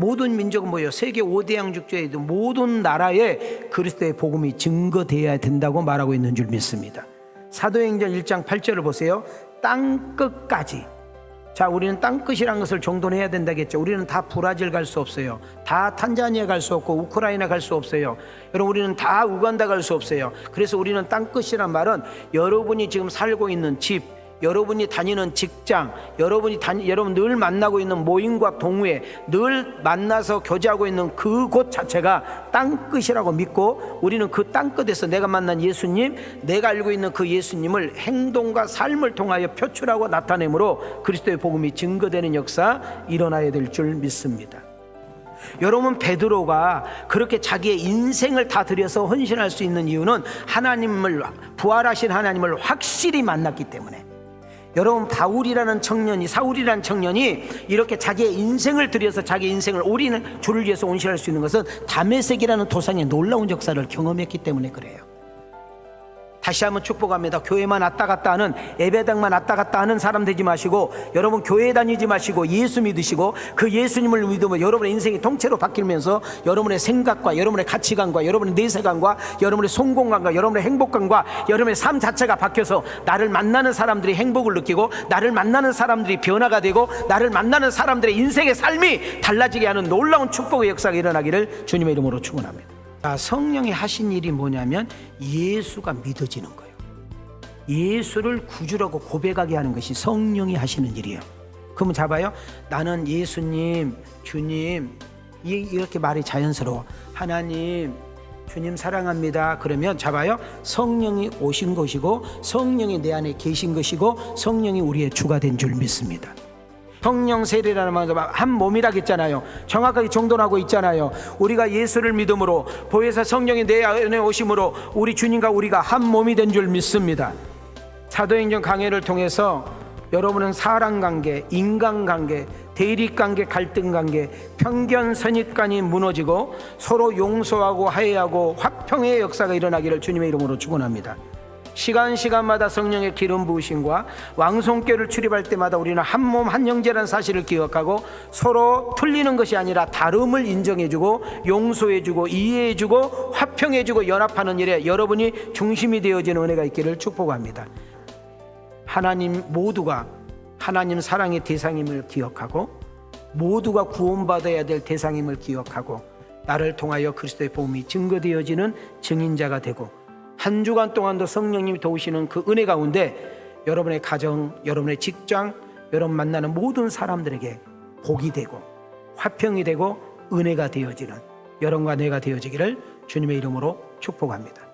모든 민족은 뭐예요? 세계 5대 양죽제에도 모든 나라에 그리스도의 복음이 증거되어야 된다고 말하고 있는 줄 믿습니다. 사도행전 1장 8절을 보세요. 땅 끝까지. 자, 우리는 땅 끝이란 것을 정돈해야 된다겠죠. 우리는 다 브라질 갈 수 없어요. 다 탄자니아 갈 수 없고 우크라이나 갈 수 없어요. 여러분 우리는 다 우간다 갈 수 없어요. 그래서 우리는 땅 끝이란 말은 여러분이 지금 살고 있는 집, 여러분이 다니는 직장, 여러분이 다니, 여러분 늘 만나고 있는 모임과 동호회, 늘 만나서 교제하고 있는 그곳 자체가 땅 끝이라고 믿고 우리는 그 땅 끝에서 내가 만난 예수님, 내가 알고 있는 그 예수님을 행동과 삶을 통하여 표출하고 나타내므로 그리스도의 복음이 증거되는 역사 일어나야 될 줄 믿습니다. 여러분 베드로가 그렇게 자기의 인생을 다 들여서 헌신할 수 있는 이유는 하나님을 부활하신 하나님을 확실히 만났기 때문에 여러분 바울이라는 청년이 사울이라는 청년이 이렇게 자기의 인생을 들여서 자기 인생을 우리는 주를 위해서 온실할 수 있는 것은 담에색이라는 도상의 놀라운 역사를 경험했기 때문에 그래요. 다시 한번 축복합니다. 교회만 왔다 갔다 하는 예배당만 왔다 갔다 하는 사람 되지 마시고 여러분 교회 다니지 마시고 예수 믿으시고 그 예수님을 믿으면 여러분의 인생이 통째로 바뀌면서 여러분의 생각과 여러분의 가치관과 여러분의 내세관과 여러분의 성공관과 여러분의 행복감과 여러분의 삶 자체가 바뀌어서 나를 만나는 사람들이 행복을 느끼고 나를 만나는 사람들이 변화가 되고 나를 만나는 사람들의 인생의 삶이 달라지게 하는 놀라운 축복의 역사가 일어나기를 주님의 이름으로 축원합니다. 자, 성령이 하신 일이 뭐냐면 예수가 믿어지는 거예요. 예수를 구주라고 고백하게 하는 것이 성령이 하시는 일이에요. 그러면 잡아요. 나는 예수님, 주님 이- 이렇게 말이 자연스러워. 하나님, 주님 사랑합니다. 그러면 잡아요. 성령이 오신 것이고 성령이 내 안에 계신 것이고 성령이 우리의 주가 된 줄 믿습니다. 성령 세례라는 말은 한 몸이라고 했잖아요. 정확하게 정돈하고 있잖아요. 우리가 예수를 믿음으로 보혜사 성령이 내 안에 오심으로 우리 주님과 우리가 한 몸이 된 줄 믿습니다. 사도행전 강해를 통해서 여러분은 사람 관계, 인간 관계, 대립 관계, 갈등 관계, 편견 선입관이 무너지고 서로 용서하고 화해하고 화평의 역사가 일어나기를 주님의 이름으로 축원합니다. 시간 시간마다 성령의 기름 부으심과 왕성교를 출입할 때마다 우리는 한 몸한 형제라는 사실을 기억하고 서로 틀리는 것이 아니라 다름을 인정해주고 용서해주고 이해해주고 화평해주고 연합하는 일에 여러분이 중심이 되어지는 은혜가 있기를 축복합니다. 하나님 모두가 하나님 사랑의 대상임을 기억하고 모두가 구원받아야 될 대상임을 기억하고 나를 통하여 그리스도의 복음이 증거되어지는 증인자가 되고 한 주간 동안도 성령님이 도우시는 그 은혜 가운데 여러분의 가정, 여러분의 직장, 여러분 만나는 모든 사람들에게 복이 되고 화평이 되고 은혜가 되어지는 여러분과 내가 되어지기를 주님의 이름으로 축복합니다.